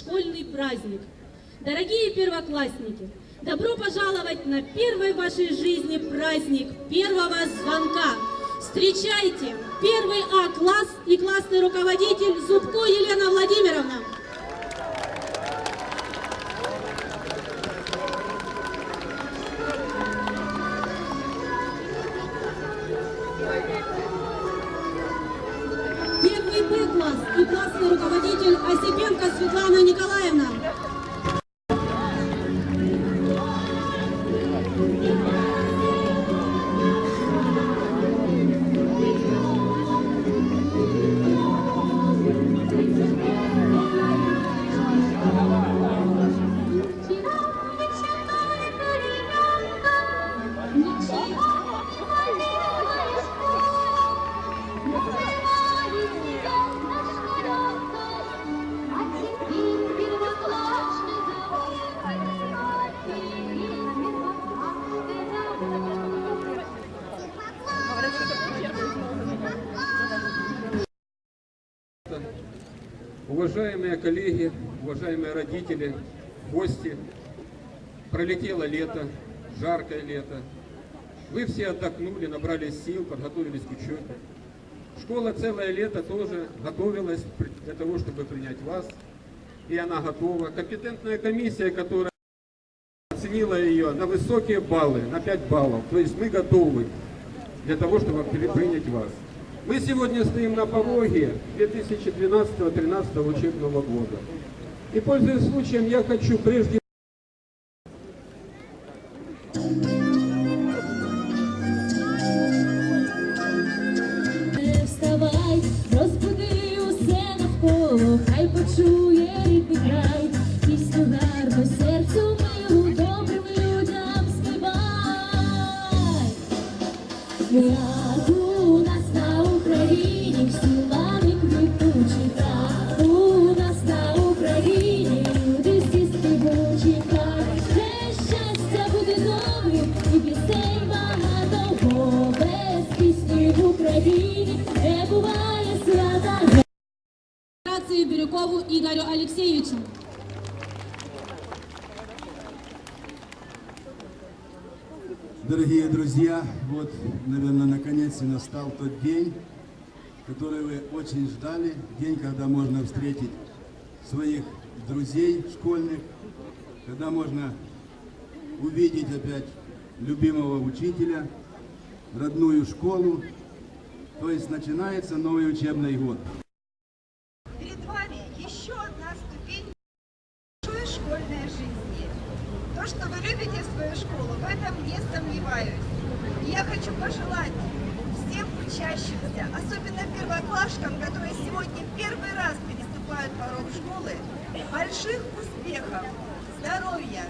школьный праздник. Дорогие первоклассники, добро пожаловать на первый в вашей жизни праздник первого звонка. Встречайте первый А-класс и классный руководитель Зубко Елена Владимировна. Уважаемые коллеги, уважаемые родители, гости, пролетело лето, жаркое лето. Вы все отдохнули, набрались сил, подготовились к учебе. Школа целое лето тоже готовилась для того, чтобы принять вас. И она готова. Компетентная комиссия, которая оценила ее на высокие баллы, на 5 баллов. То есть мы готовы для того, чтобы при- принять вас. Мы сегодня стоим на пороге 2012-2013 учебного года. И пользуясь случаем, я хочу прежде Не вставай, розбуди усе навколо, хай почує рідний край, пісню гарну Дорогие друзья, вот, наверное, наконец и настал тот день, который вы очень ждали, день, когда можно встретить своих друзей школьных, когда можно увидеть опять любимого учителя, родную школу, то есть начинается новый учебный год. То, что вы любите свою школу, в этом не сомневаюсь. И я хочу пожелать всем учащимся, особенно первоклашкам, которые сегодня первый раз переступают порог школы, больших успехов, здоровья,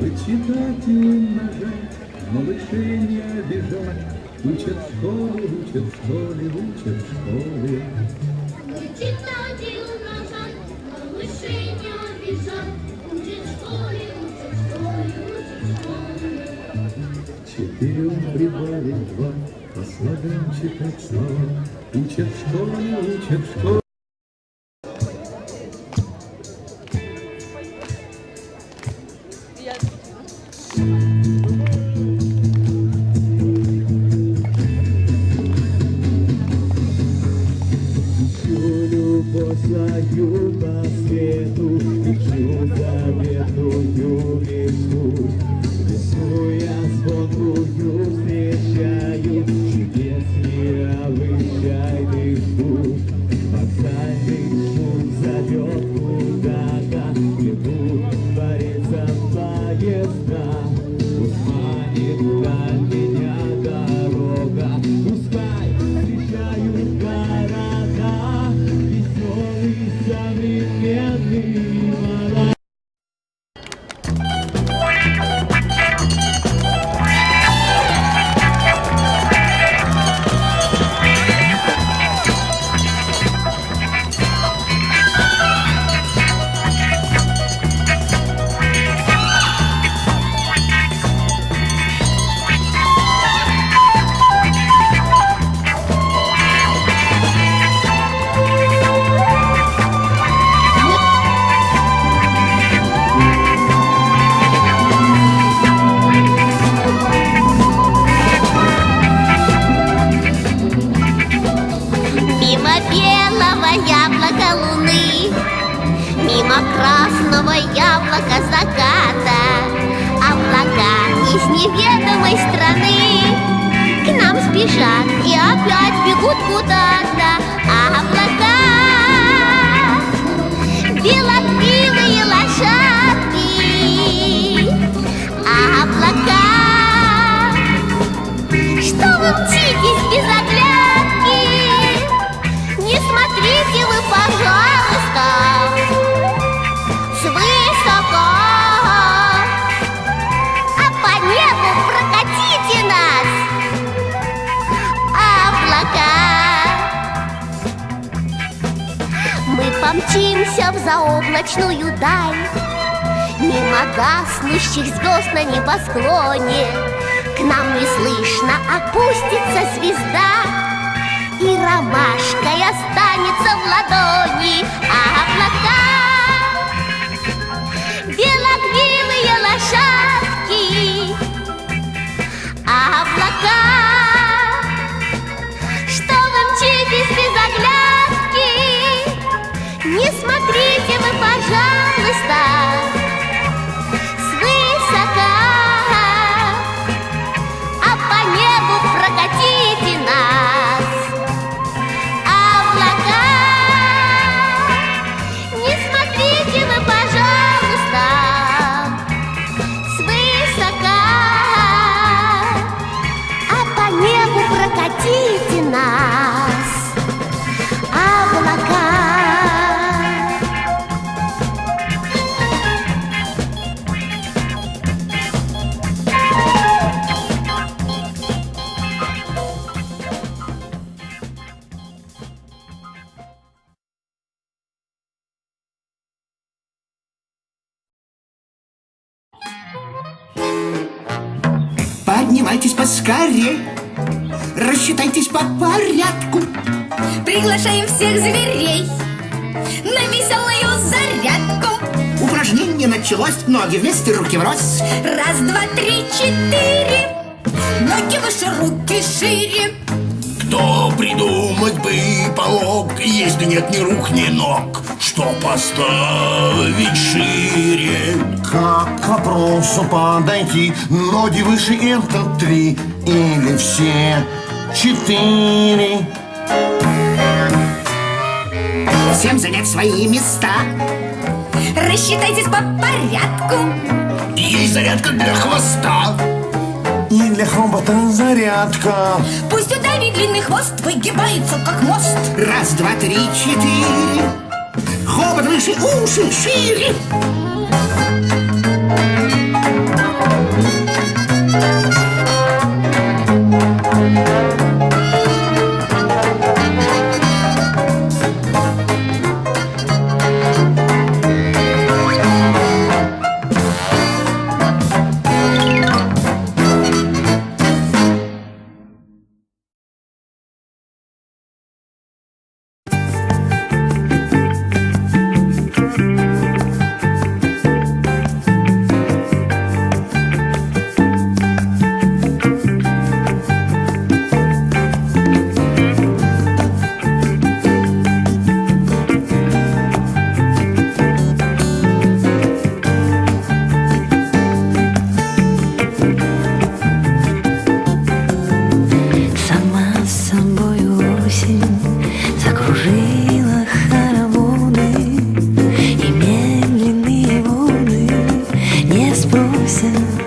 Считать и умножать, малышей не обижать. Учат в школе, учат в школе, учат в школе. Читать и умножать, малышей не обижать. Учат школе, учат школе, учат школе. Четырем прибавить два, по слогам читать слова. Учат в школе, учат в школе. Красного яблока заката Облака из неведомой страны К нам спешат и опять бегут куда-то Облака Белокрылые лошадки Облака что вы мчитесь без оглядки? Помчимся в заоблачную даль, Мимо гаснущих звезд на небосклоне. К нам неслышно опустится звезда И ромашкой останется в ладони. А облака Поднимайтесь поскорей, рассчитайтесь по порядку. Приглашаем всех зверей на веселую зарядку. Упражнение началось, ноги вместе, руки врозь. Раз, два, три, четыре. Ноги выше, руки шире. Кто придумать бы помог, если нет ни рук, ни ног, что поставить шире? Как к вопросу подойти? Ноги выше это три или все четыре? Всем занять свои места. Рассчитайтесь по порядку. Есть зарядка для хвоста. И для хобота зарядка. Пусть у Дави длинный хвост выгибается, как мост. Раз, два, три, четыре. Хобот выше, уши шире. listen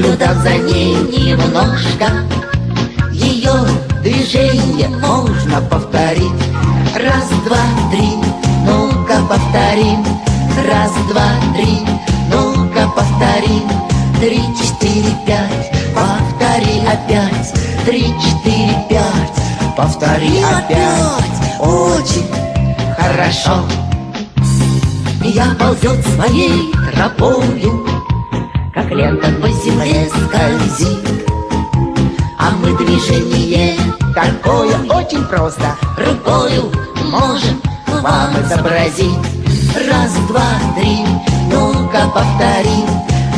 Понаблюдав за ней немножко. Ее движение можно повторить. Раз, два, три, ну-ка повторим. Раз, два, три, ну-ка повторим. Три, четыре, пять, повтори опять. Три, четыре, пять, повтори опять. Очень хорошо. Я ползет своей тропою Как лента по земле скользит. А мы движение такое очень просто. Рукою можем вам изобразить. Раз, два, три, ну-ка повторим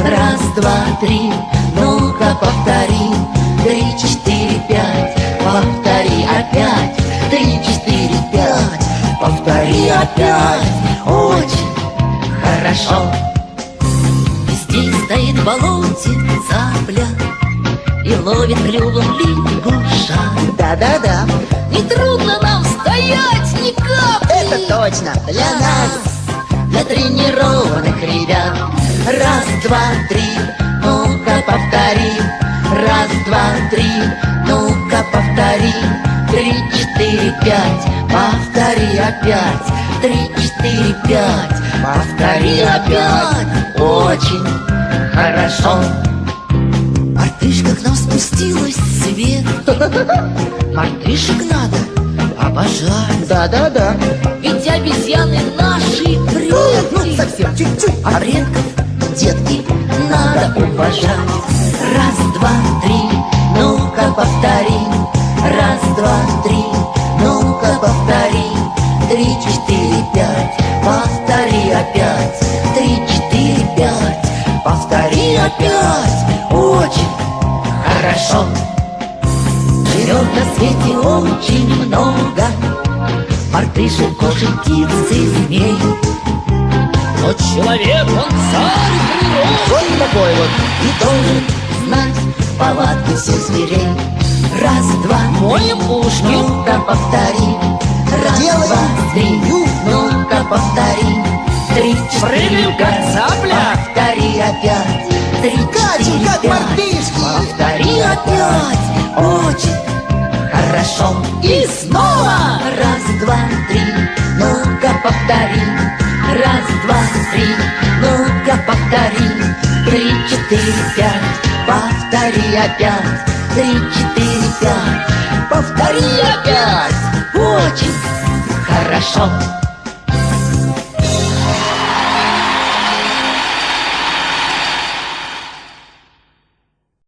Раз, два, три, ну-ка повторим Три, четыре, пять, повтори опять. Три, четыре, пять, повтори опять. Очень хорошо стоит в болоте цапля И ловит клювом лягуша. Да-да-да. Не трудно нам стоять ни капли Это точно. Для нас Для тренированных ребят Раз, два, три, ну-ка повтори Раз, два, три, ну-ка повтори. Три, четыре, пять, повтори опять. Три, четыре, пять, повтори опять. Очень хорошо. Мартышка к нам спустилась свет Мартышек надо обожать. Да-да-да. Ведь обезьяны наши предки. Ну, совсем чуть-чуть. А предков, детки, надо уважать. Раз, два, три, ну-ка повтори. Раз, два, три, ну-ка повтори. Три, четыре, пять, повтори опять. Три, четыре, пять, повтори опять. Очень хорошо. Живет на свете очень много. Мартышек, кошек, птиц и змей Но человек, он царь природы Вот такой вот. И должен знать повадки всех зверей. Раз, два, моем ушки Ну-ка повтори. Раз, два, три, ну-ка повтори. Три, четыре, пять, повтори опять. Три, четыре, пять, повтори опять. Очень хорошо. И снова. Раз, два, три, ну-ка повтори. Раз, два, три, ну-ка повтори. Три, четыре, пять, повтори опять. Три, четыре, пять, повтори опять. Очень хорошо